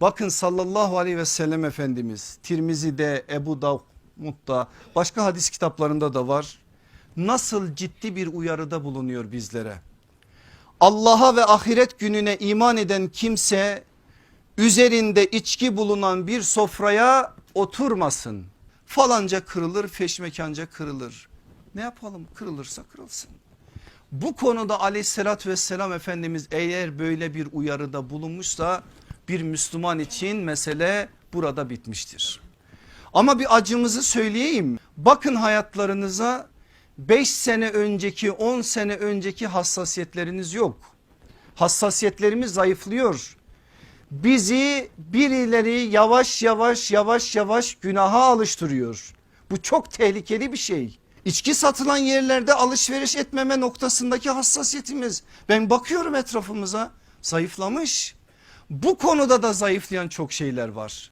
Bakın sallallahu aleyhi ve sellem Efendimiz Tirmizi'de Ebu Davud'da başka hadis kitaplarında da var. Nasıl ciddi bir uyarıda bulunuyor bizlere. Allah'a ve ahiret gününe iman eden kimse üzerinde içki bulunan bir sofraya oturmasın. Falanca kırılır feşmekanca kırılır. Ne yapalım kırılırsa kırılsın. Bu konuda aleyhissalatü vesselam Efendimiz eğer böyle bir uyarıda bulunmuşsa bir Müslüman için mesele burada bitmiştir. Ama bir acımızı söyleyeyim. Bakın hayatlarınıza 5 sene önceki 10 sene önceki hassasiyetleriniz yok. Hassasiyetlerimiz zayıflıyor. Bizi birileri yavaş yavaş yavaş yavaş günaha alıştırıyor. Bu çok tehlikeli bir şey. İçki satılan yerlerde alışveriş etmeme noktasındaki hassasiyetimiz. Ben bakıyorum etrafımıza zayıflamış. Bu konuda da zayıflayan çok şeyler var.